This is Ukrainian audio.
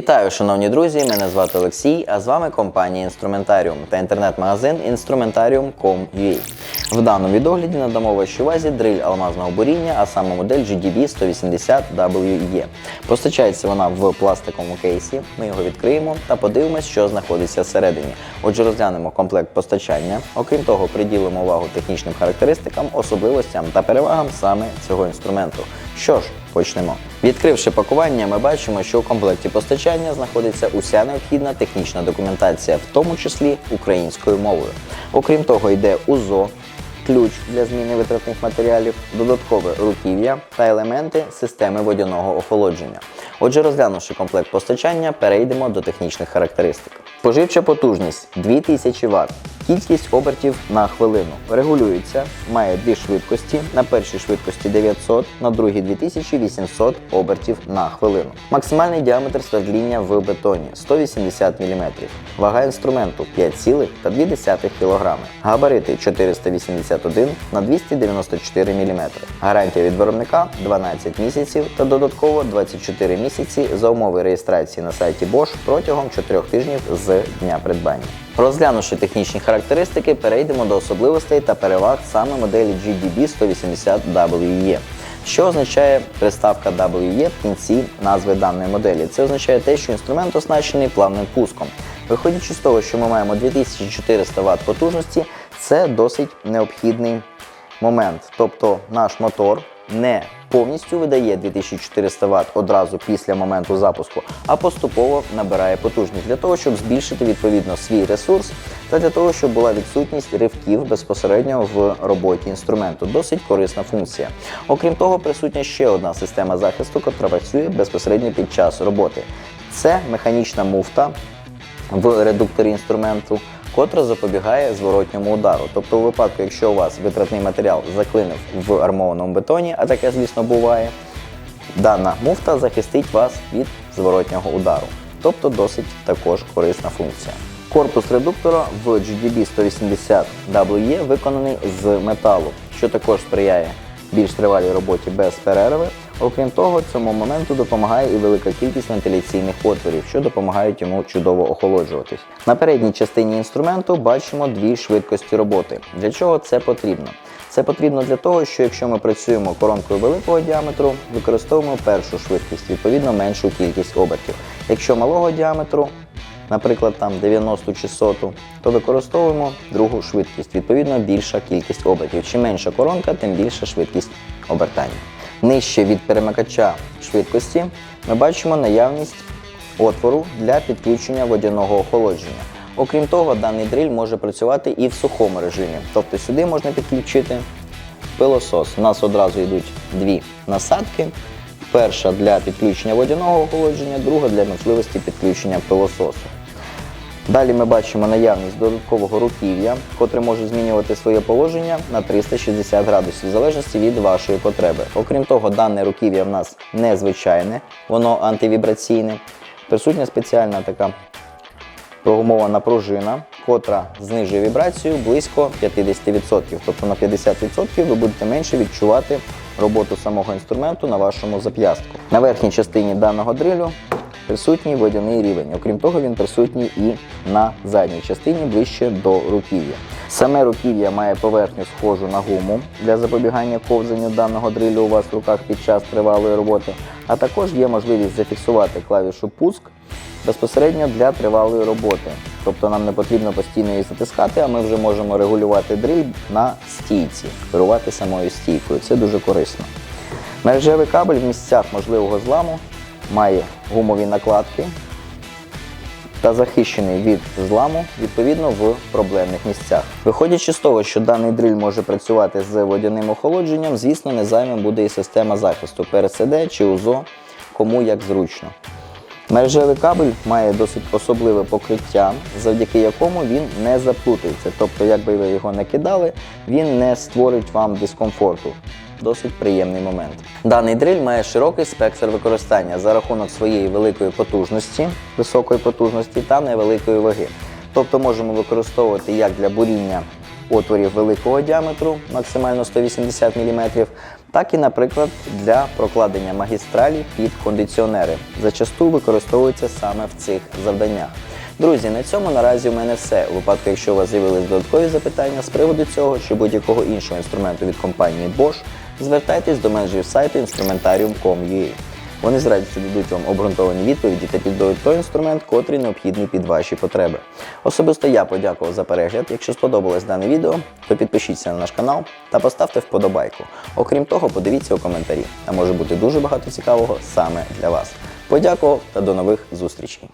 Вітаю, шановні друзі! Мене звати Олексій, а з вами компанія Інструментаріум та інтернет-магазин Instrumentarium.com.ua. В даному відогляді надамо вашій увазі дриль алмазного буріння, а саме модель GDB 180 WE. Постачається вона в пластиковому кейсі. Ми його відкриємо та подивимось, що знаходиться всередині. Отже, розглянемо комплект постачання. Окрім того, приділимо увагу технічним характеристикам, особливостям та перевагам саме цього інструменту. Що ж, почнемо. Відкривши пакування, ми бачимо, що у комплекті постачання знаходиться уся необхідна технічна документація, в тому числі українською мовою. Окрім того, йде УЗО, ключ для зміни витратних матеріалів, додаткове руків'я та елементи системи водяного охолодження. Отже, розглянувши комплект постачання, перейдемо до технічних характеристик. Споживча потужність 2000 Вт. Кількість обертів на хвилину регулюється, має дві швидкості. На першій швидкості 900, на другій 2800 обертів на хвилину. Максимальний діаметр свердління в бетоні 180 мм. Вага інструменту 5,2 кг. Габарити 481 на 294 мм. Гарантія від виробника 12 місяців та додатково 24 місяці за умови реєстрації на сайті Bosch протягом 4 тижнів з дня придбання. Розглянувши технічні характеристики, перейдемо до особливостей та переваг саме моделі GDB 180 WE. Що означає приставка WE в кінці назви даної моделі? Це означає те, що інструмент оснащений плавним пуском. Виходячи з того, що ми маємо 2400 Вт потужності, це досить необхідний момент. Тобто наш мотор не повністю видає 2400 Вт одразу після моменту запуску, а поступово набирає потужність для того, щоб збільшити відповідно свій ресурс та для того, щоб була відсутність ривків безпосередньо в роботі інструменту. Досить корисна функція. Окрім того, присутня ще одна система захисту, яка працює безпосередньо під час роботи. Це механічна муфта в редукторі інструменту, котра запобігає зворотньому удару. Тобто, у випадку, якщо у вас витратний матеріал заклинив в армованому бетоні, а таке, звісно, буває, дана муфта захистить вас від зворотнього удару. Тобто досить також корисна функція. Корпус редуктора в GDB 180 WE виконаний з металу, що також сприяє більш тривалій роботі без перерви. Окрім того, цьому моменту допомагає і велика кількість вентиляційних отворів, що допомагають йому чудово охолоджуватись. На передній частині інструменту бачимо дві швидкості роботи. Для чого це потрібно? Це потрібно для того, що якщо ми працюємо коронкою великого діаметру, використовуємо першу швидкість, відповідно меншу кількість обертів. Якщо малого діаметру, наприклад, там 90 чи 100, то використовуємо другу швидкість, відповідно більша кількість обертів. Чим менша коронка, тим більша швидкість обертання. Нижче від перемикача швидкості ми бачимо наявність отвору для підключення водяного охолодження. Окрім того, даний дриль може працювати і в сухому режимі, тобто сюди можна підключити пилосос. У нас одразу йдуть дві насадки. Перша для підключення водяного охолодження, друга для можливості підключення пилососу. Далі ми бачимо наявність додаткового руків'я, котре може змінювати своє положення на 360 градусів, в залежності від вашої потреби. Окрім того, дане руків'я в нас незвичайне, воно антивібраційне. Присутня спеціальна така прогумована пружина, котра знижує вібрацію близько 50%. Тобто на 50% ви будете менше відчувати роботу самого інструменту на вашому зап'ястку. На верхній частині даного дрилю присутній водяний рівень. Окрім того, він присутній і на задній частині ближче до руків'я. Саме руків'я має поверхню схожу на гуму для запобігання ковзанню даного дрилю у вас в руках під час тривалої роботи, а також є можливість зафіксувати клавішу пуск безпосередньо для тривалої роботи. Тобто нам не потрібно постійно її затискати, а ми вже можемо регулювати дриль на стійці, керувати самою стійкою. Це дуже корисно. Мережевий кабель в місцях можливого зламу має гумові накладки та захищений від зламу відповідно в проблемних місцях. Виходячи з того, що даний дриль може працювати з водяним охолодженням, звісно, не зайвим буде і система захисту ПРСД чи УЗО, кому як зручно. Мережевий кабель має досить особливе покриття, завдяки якому він не заплутається. Тобто, як би ви його не кидали, він не створить вам дискомфорту. Досить приємний момент. Даний дриль має широкий спектр використання за рахунок своєї великої потужності, високої потужності та невеликої ваги. Тобто можемо використовувати як для буріння отворів великого діаметру, максимально 180 мм, так і, наприклад, для прокладення магістралі під кондиціонери. Зачасту використовується саме в цих завданнях. Друзі, на цьому наразі у мене все. У випадку, якщо у вас з'явились додаткові запитання з приводу цього чи будь-якого іншого інструменту від компанії Bosch, звертайтесь до менеджерів сайту instrumentarium.com.ua. Вони з радістю дадуть вам обґрунтовані відповіді та підберуть той інструмент, котрий необхідний під ваші потреби. Особисто я подякував за перегляд. Якщо сподобалось дане відео, то підпишіться на наш канал та поставте вподобайку. Окрім того, подивіться у коментарі. Там може бути дуже багато цікавого саме для вас. Подякував та до нових зустрічей.